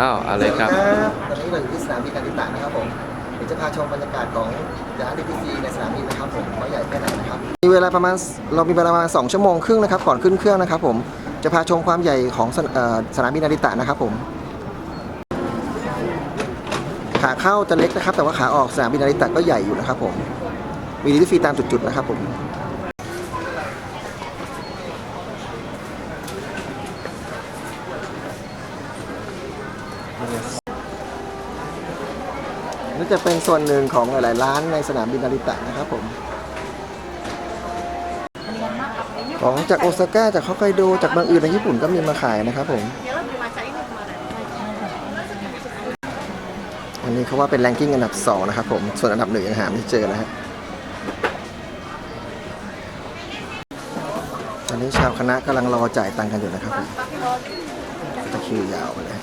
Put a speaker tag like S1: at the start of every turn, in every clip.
S1: อ้าวอะไรครับ
S2: ตอนนี้เราอยู่ที่สนามบินนาริตะนะครับผม เดี๋ยวจะพาชมบรรยากาศของร้านดีพีซีในสนามบินนะครับผมว่าใหญ่แค่ไหนนะครับ มีเวลาประมาณ เรามีเวลาประมาณ 2 ชั่วโมงครึ่งนะครับ ก่อนขึ้นเครื่องนะครับผม จะพาชมความใหญ่ของสนเอ่อสนามบินนาริตะนะครับผม ขาเข้าจะเล็กนะครับ แต่ว่าขาออกสนามบินนาริตะก็ใหญ่อยู่นะครับผม มีดีทีฟรีตามจุดๆนะครับผม นี่จะเป็นส่วนหนึ่งของหลาย ๆ ร้านในสนามบินนาริตะนะครับผมของจากโอซาก้าจากฮอกไกโดจากเมืองอื่นในญี่ปุ่นก็มีมาขายนะครับผมอันนี้เขาว่าเป็นแรงกิ้งอันดับ 2 นะครับผม ส่วนอันดับหนึ่งยังหาไม่เจอนะฮะตอนนี้ชาวคณะกำลังรอจ่ายตังค์กันอยู่นะครับผมจะคิวยาวเลย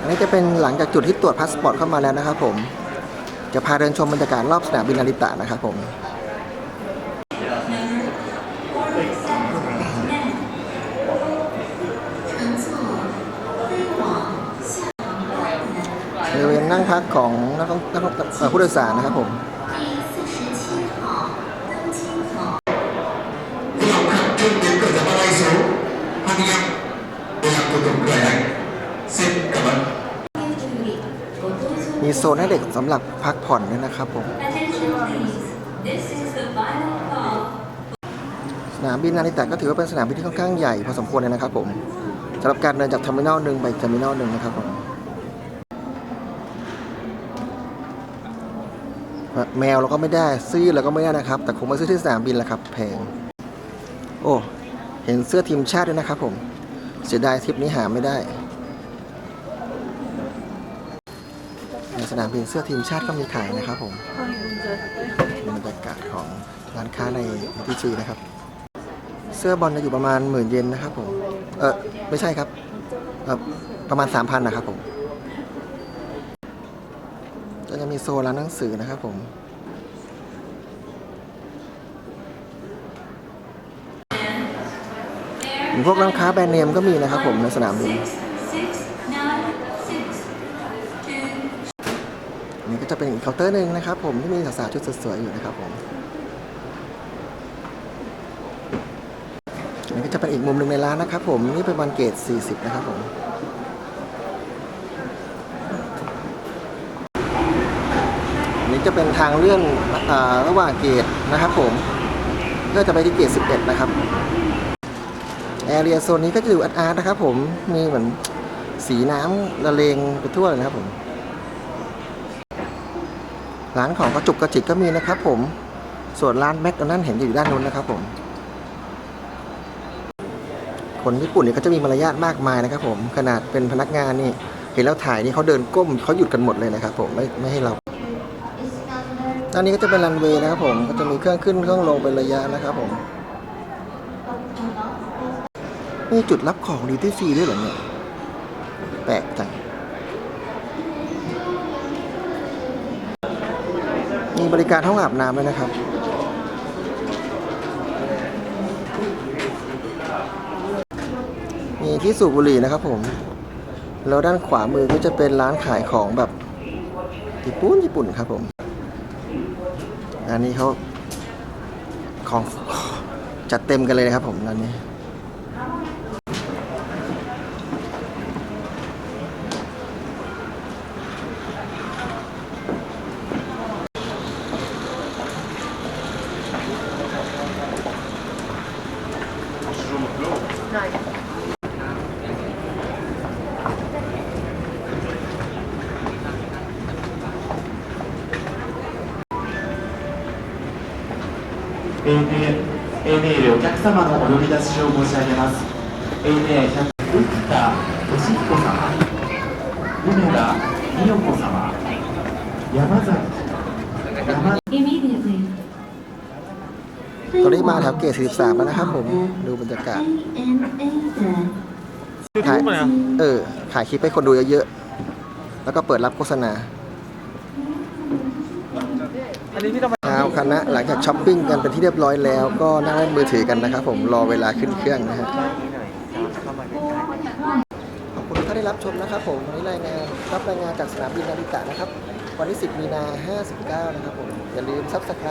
S2: อันนี้จะเป็นหลังจากจุดที่ตรวจพาสปอร์ตเข้ามาแล้วนะครับผมจะพาเดินชมบรรยากาศรอบสนามบินอาริตะนะครับผมบริเวณนั่งพักของนักนักผู้โดยสารนะครับผม
S3: อั
S2: น โซนให้เด็กสำหรับพักผ่อนด้วยนะครับผม สนามบินนาริตะก็ถือว่าเป็นสนามบินที่ค่อนข้างใหญ่พอสมควรเลยนะครับผมสำหรับการเดินจากเทอร์มินอลหนึ่งไปเทอร์มินอลหนึ่งนะครับผมแมวเราก็ไม่ได้ซื้อเราก็ไม่ได้นะครับ แต่คงมาซื้อที่สนามบินแหละครับ แพง โอ้ เห็นเสื้อทีมชาติด้วยนะครับผม เสียดายทริปนี้หาไม่ได้ ในสนามบินเสื้อทีมชาติก็มีขายนะครับผมบรรยากาศของร้านค้าในทีจีนะครับ เสื้อบอลจะอยู่ประมาณหมื่นเยนนะครับผม เออไม่ใช่ครับ เออประมาณสามพันนะครับผมก็จะมีโซนร้านหนังสือนะครับผมพวกร้านค้าแบรนด์เนมก็มีนะครับผมในสนามบิน นนี้ก็จะเป็นอีกเคาน์เตอร์หนึ่งนะครับผมที่มีสาวๆชุดสวยๆอยู่นะครับผมนนี้ก็จะเป็นอีกมุมหนึ่งในร้านนะครับผมนี่เป็นวันเกต40 นะครับผมนนี้จะเป็นทางเลื่อนอระหว่างเกตนะครับผมเพื่อจะไปที่เกต11 นะครับแอเรียโซนนี้ก็จะอยู่อาร์ตนะครับผมมีเหมือนสีน้ำละเลงไปทั่วเลยนะครับผม ร้านของกระจุกกระจิกก็มีนะครับผม ส่วนร้านแมคโดนัลด์เห็นอยู่ด้านนู้นนะครับผม คนญี่ปุ่นเนี่ยก็จะมีมารยาทมากมายนะครับผม ขนาดเป็นพนักงานนี่เห็นแล้วถ่ายนี่เขาเดินก้มเขาหยุดกันหมดเลยนะครับผมไม่ไม่ให้เราด้านนี้ก็จะเป็นรันเวย์นะครับผม ก็จะมีเครื่องขึ้นเครื่องลงเป็นระยะนะครับผมนี่จุดรับของดีที่ฟรีด้วยเหรอเนี่ยแปลกจัง บริการห้องอาบน้ำด้วยนะครับ มีที่สูบบุหรี่นะครับผม แล้วด้านขวามือก็จะเป็นร้านขายของแบบญี่ปุ่นญี่ปุ่นครับผม อันนี้เขาของจัดเต็มกันเลยนะครับผมร้านนี้
S4: ANA でお客様のお呼び出しを申し上げます ANA 100浮田俊彦様梅田美代子様山崎山
S5: immediately.
S2: ตอนนี้มาแถวเกต43แล้วนะครับผมดูบรรยากาศถ่ายเออถ่ายคลิปให้คนดูเยอะๆ แล้วก็เปิดรับโฆษณาชาวคณะหลังจากช้อปปิ้งกันเป็นที่เรียบร้อยแล้ว ก็นั่งเล่นมือถือกันนะครับผมรอเวลาขึ้นเครื่องนะฮะท่านได้รับชมนะครับผมวันนี้รายงานรับรายงานจากสนามบินนาริตะนะครับ วันที่ 10 มีนา 59 นะครับผม อย่าลืมซับสไคร